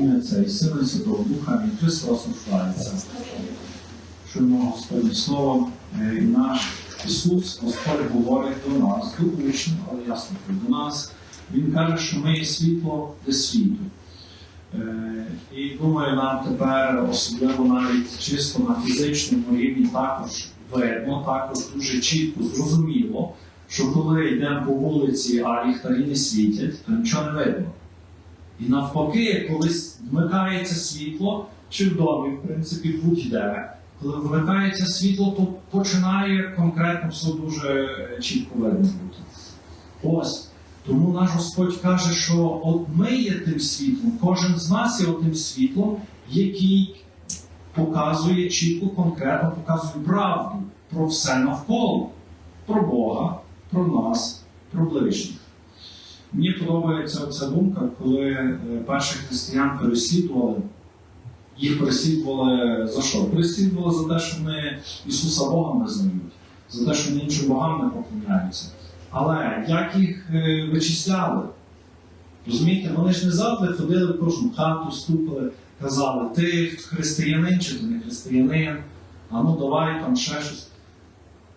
ім'я Отця і Сина і Святого Духа, Амінь. Христос рождається. Чуємо Господнє Слово, е, і наш Ісус, Господь говорить до нас, до але ясно до нас. Він каже, що ми є світло для світу. Е, І думаю, нам тепер, особливо навіть чисто на фізичному рівні, також видно, також дуже чітко, зрозуміло, що коли йдемо по вулиці, а ліхтарі не світять, то нічого не видно. І навпаки, коли вмикається світло, чи в домі, в принципі, будь-де, коли вмикається світло, то починає конкретно все дуже чітко видно бути. Ось. Тому наш Господь каже, що от ми є тим світлом, кожен з нас є тим світлом, який показує чітко, конкретно показує правду про все навколо, про Бога, про нас, про ближніх. Мені подобається ця думка, коли е, перших християн переслідували, їх переслідували за що? Переслідували за те, що вони Ісуса Бога не знають, за те, що вони іншим богам не поклоняються. Але як їх е, вичисляли? Розумієте, вони ж не завжди ходили в кожну хату, стукали, казали, ти християнин чи ти не християнин, а ну давай там ще щось.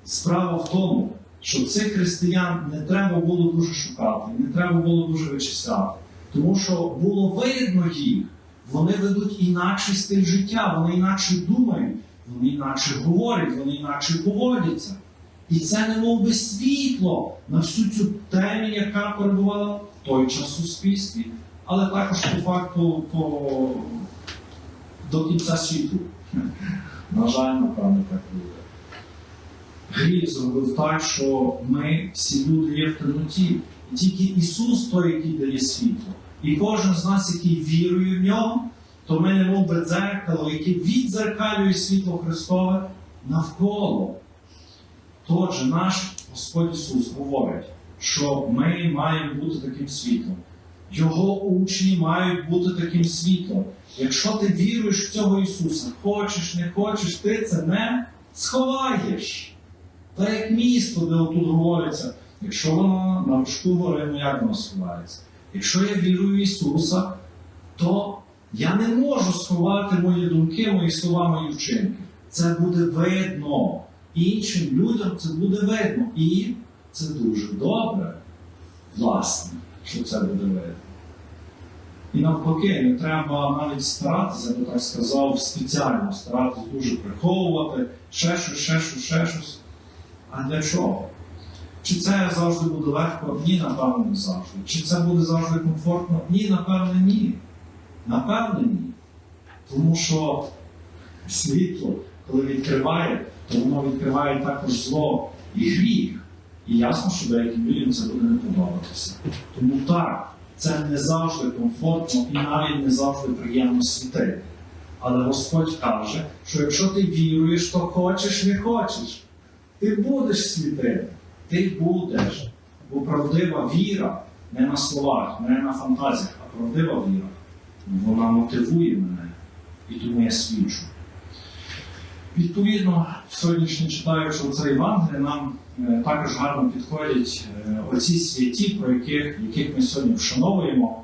Справа в тому, що цих християн не треба було дуже шукати, не треба було дуже вичисляти. Тому що було видно їх, вони ведуть інакший стиль життя, вони інакше думають, вони інакше говорять, вони інакше поводяться. І це не мов би світло на всю цю тему, яка перебувала в той час у суспільстві, але також по факту по... до кінця світу. На жаль, напевно, так буде. Гріх зробив так, що ми всі люди є в темноті. І тільки Ісус той, який дає світло. І кожен з нас, який вірує в нього, то ми не мов би дзеркало, яке відзеркалює світло Христове навколо. Тож наш Господь Ісус говорить, що ми маємо бути таким світлом. Його учні мають бути таким світлом. Якщо ти віруєш в цього Ісуса, хочеш, не хочеш, ти це не сховаєш. Та як місто, де отут говориться, якщо воно на вершку гори, ну як воно сховається? Якщо я вірую в Ісуса, то я не можу сховати мої думки, мої слова, мої вчинки. Це буде видно. Іншим людям це буде видно. І це дуже добре, власне, що це буде видно. І навпаки, не треба навіть старатися, я би так сказав, спеціально старатися дуже приховувати, ще щось, ще щось, ще щось. А для чого? Чи це завжди буде легко? Ні, напевно, не завжди. Чи це буде завжди комфортно? Ні, напевно, ні. Напевно, ні. Тому що світло, коли відкриває, то воно відкриває також зло і гріх. І ясно, що деяким людям це буде не подобатися. Тому так, це не завжди комфортно і навіть не завжди приємно світити. Але Господь каже, що якщо ти віруєш, то хочеш, не хочеш, ти будеш світити. Ти будеш. Бо правдива віра не на словах, не на фантазіях, а правдива віра. Вона мотивує мене. І тому я свідчу. Відповідно, сьогоднішнє читаючи оце Євангеліє, нам е, також гарно підходять е, оці святі, про яких, яких ми сьогодні вшановуємо.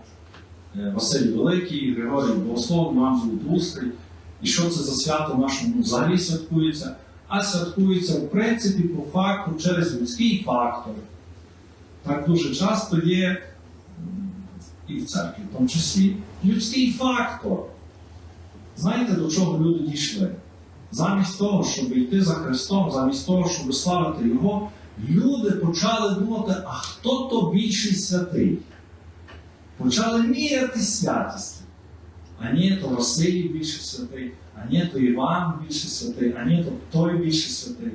Е, Василь Великий, Григорій Богослов, Іван Золотоустий. І що це за свято в нашому взагалі святкується? А святкується, в принципі, по факту через людський фактор. Так дуже часто є і в церкві, в тому числі, людський фактор. Знаєте, до чого люди дійшли? Замість того, щоб йти за Христом, замість того, щоб славити Його, люди почали думати, а хто то більший святий? Почали міряти святістю. А ні, то Василій більше святий, а ні, то Іван більше святий, а ні, то той більше святий.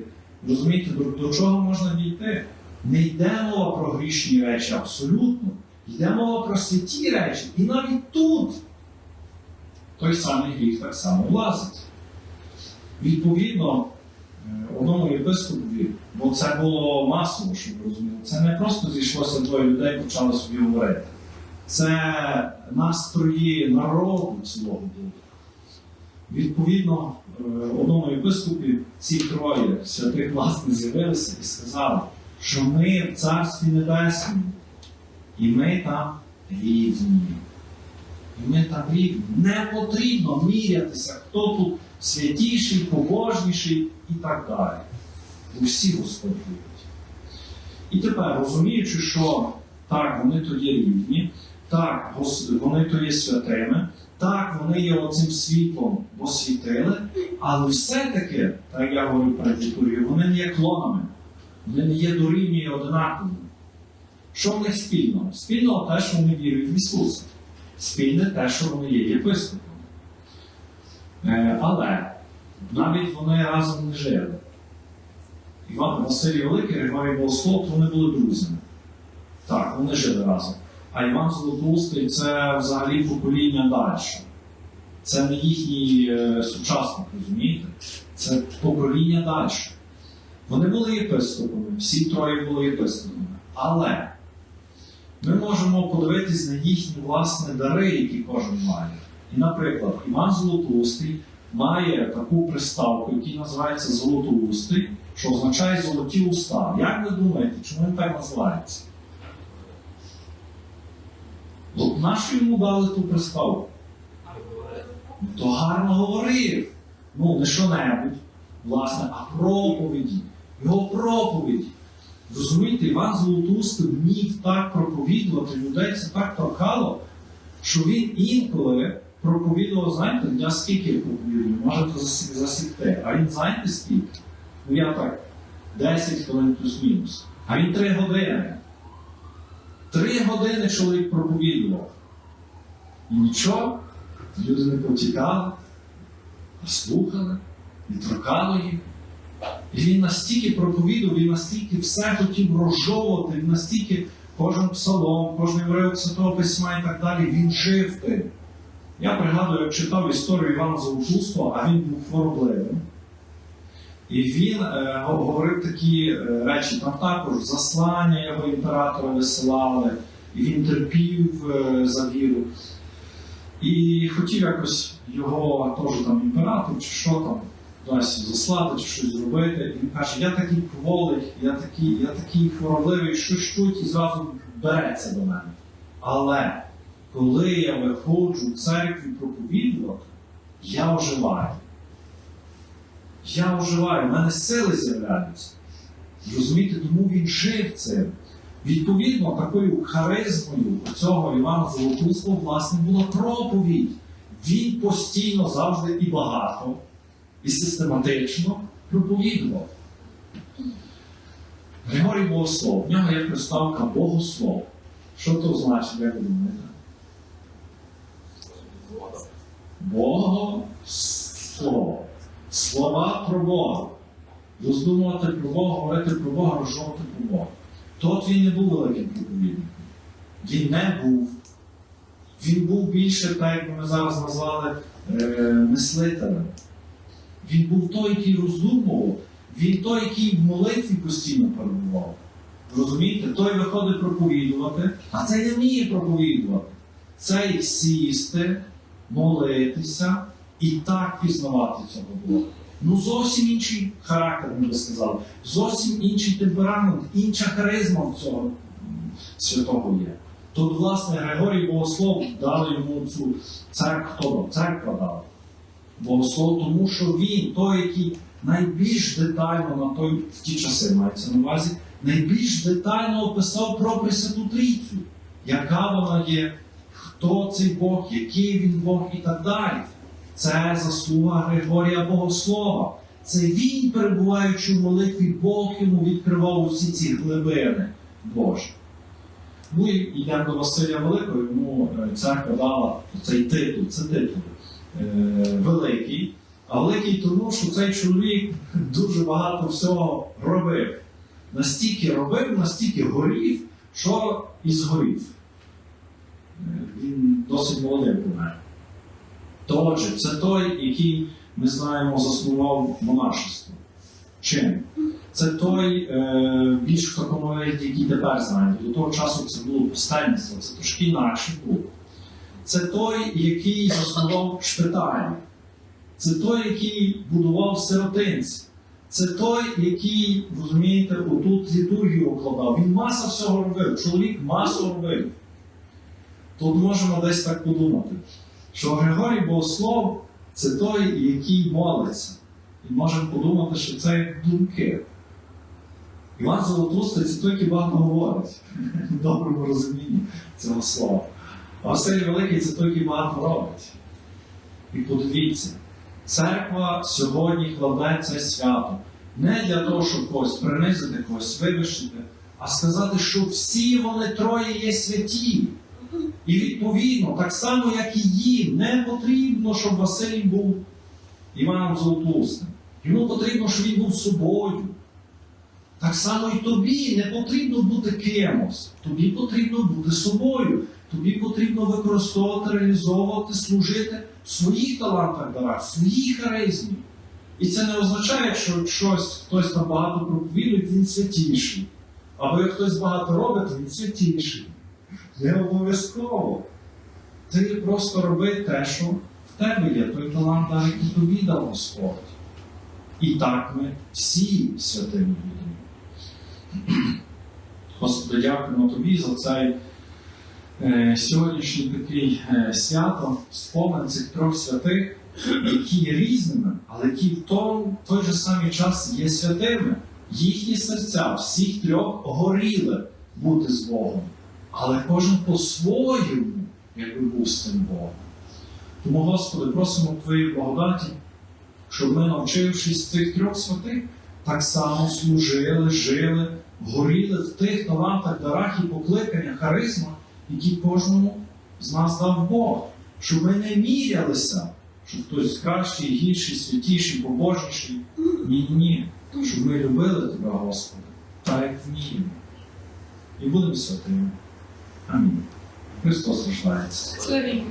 Розумієте, до, до чого можна дійти? Не йде мова про грішні речі абсолютно. Йде мова про святі речі. І навіть тут той самий гріх так само влазить. Відповідно, е, одному єпископові, бо це було масово, щоб розуміли, це не просто зійшлося двоє людей, почали собі говорити. Це настрої народу цілого були. Відповідно, е, одному єпископі ці троє святих власне з'явилися і сказали, що ми в Царстві Небесному, і ми там рівні. І ми там рівні. Не потрібно мірятися, хто тут святіший, побожніший і так далі. Усі Господь. І тепер, розуміючи, що так, вони то є рівні, так, вони то є святими, так, вони є оцим світлом, бо світили, але все-таки, так я говорю перед літургією, вони не є клонами, вони не є дорівні і одинаковими. Що в них спільного? Спільного те, що вони вірують в Ісуса. Спільне те, що вони є єпископом. Е, але навіть вони разом не жили. Іван Василій Великий, Григорій Богослов, вони були друзями. Так, вони жили разом. А Іван Золотоустий це взагалі покоління далі. Це не їхній е, сучасник, розумієте? Це покоління далі. Вони були єпископами, всі троє були єпископами. Але ми можемо подивитись на їхні власне дари, які кожен має. І, наприклад, Іван Золотоустий має таку приставку, яка називається Золотоустий, що означає золоті уста. Як ви думаєте, чому він так називається? От нашу йому дали ту приставку? То гарно говорив. Ну, не що-небудь, власне, а проповіді. Його проповіді. Розумієте, Іван Золотоустий міг так проповідувати, людей це так торкало, що він інколи проповідував, знаєте, я скільки проповідую, можете засі- засікти. А він знаєте скільки? Ну я так, 10 хвилин плюс-мінус. А він 3 години. Три години чоловік проповідував. І нічого, люди не потікали, а слухали, і торкало їх. І він настільки проповідував, він настільки все хотів розжовувати, він настільки кожен псалом, кожен уривок Святого Письма і так далі, він жив тим. Я пригадую, як читав історію Івана Золотустого, а він був хворобливим. І він е, говорив такі е, речі, там також заслання його імператора висилали, і він терпів е, за віру. І хотів якось його теж там імператор, чи що там, дасть заслати, чи щось зробити. І він каже, я такий кволий, я такий, я такий хворобливий, що чуть і зразу береться до мене. Але коли я виходжу в церкві проповідувати, я оживаю. Я оживаю, в мене сили з'являються. Розумієте, тому він жив цим. Відповідно, такою харизмою цього Івана Золотуського, власне, була проповідь. Він постійно завжди і багато, і систематично проповідував. Григорій Богослов, в нього є приставка Богослов. Що то значить, як ви думаєте? Богослов. Слова про Бога. Роздумувати про Бога, говорити про Бога, розжовувати про Бога. Тот він не був великим проповідником. Він не був. Він був більше, так як ми зараз назвали, е, мислителем. Він був той, який роздумував, він той, який в молитві постійно перебував. Розумієте? Той виходить проповідувати, а цей не вміє проповідувати. Цей сісти, молитися і так пізнавати цього Бога. Ну зовсім інший характер, ми би сказали, зовсім інший темперамент, інша харизма в цього святого є. Тут, власне, Григорій Богослов дали йому цю церкву, хто церква дала. Богослов, тому що він той, який найбільш детально на той, в ті часи мається на увазі, найбільш детально описав про Пресвяту Трійцю, яка вона є, хто цей Бог, який він Бог і так далі. Це заслуга Григорія Богослова. Це він, перебуваючи в молитві, Бог йому відкривав усі ці глибини Божі. Ну і йдемо до Василя Великого, йому е, церква дала цей титул, це титул е, великий. А великий тому, що цей чоловік дуже багато всього робив. Настільки робив, настільки горів, що і згорів. Е, Він досить молодим помер. Отже, це той, який ми знаємо, заснував монашество. Чим? Це той е, більш в який тепер знаємо. До того часу це було пустельництво, це трошки інакше було. Це той, який заснував шпиталі. Це той, який будував сиротинці. Це той, який, розумієте, отут літургію укладав. Він маса всього робив. Чоловік масу робив. Тут можемо десь так подумати, що Григорій Богослов це той, який молиться. І можемо подумати, що це як думки. Іван Золотустий це той, який багато говорить в доброму розумінні цього слова. А Василь Великий це той, який багато робить. І подивіться, церква сьогодні кладе це свято не для того, щоб когось принизити, когось вивищити, а сказати, що всі вони троє є святі. І відповідно, так само, як і їм, не потрібно, щоб Василь був Іваном Золотустим. Йому потрібно, щоб він був собою. Так само і тобі не потрібно бути кимось. Тобі потрібно бути собою. Тобі потрібно використовувати, реалізовувати, служити в своїх талантах дарах, в своїй харизмі. І це не означає, що щось, хтось там багато проповідує, він святіший. Або як хтось багато робить, він святіший. Не обов'язково. Ти просто роби те, що в тебе є, той талант, дар, який тобі дав Господь. І так ми всі святими будемо. Господи, дякуємо тобі за цей е, сьогоднішній такий е, свято, спомин цих трьох святих, які є різними, але які в той, в той же самий час є святими. Їхні серця всіх трьох горіли бути з Богом, але кожен по-своєму, якби був з тим Богом. Тому, Господи, просимо Твоєї благодаті, щоб ми, навчившись цих трьох святих, так само служили, жили, горіли в тих талантах, дарах і покликаннях, харизмах, які кожному з нас дав Бог. Щоб ми не мірялися, що хтось кращий, гірший, святіший, побожніший. Ні, ні. Щоб ми любили Тебе, Господи, так як вміємо. І будемо святими. Амінь. Христос рождається. Славімо.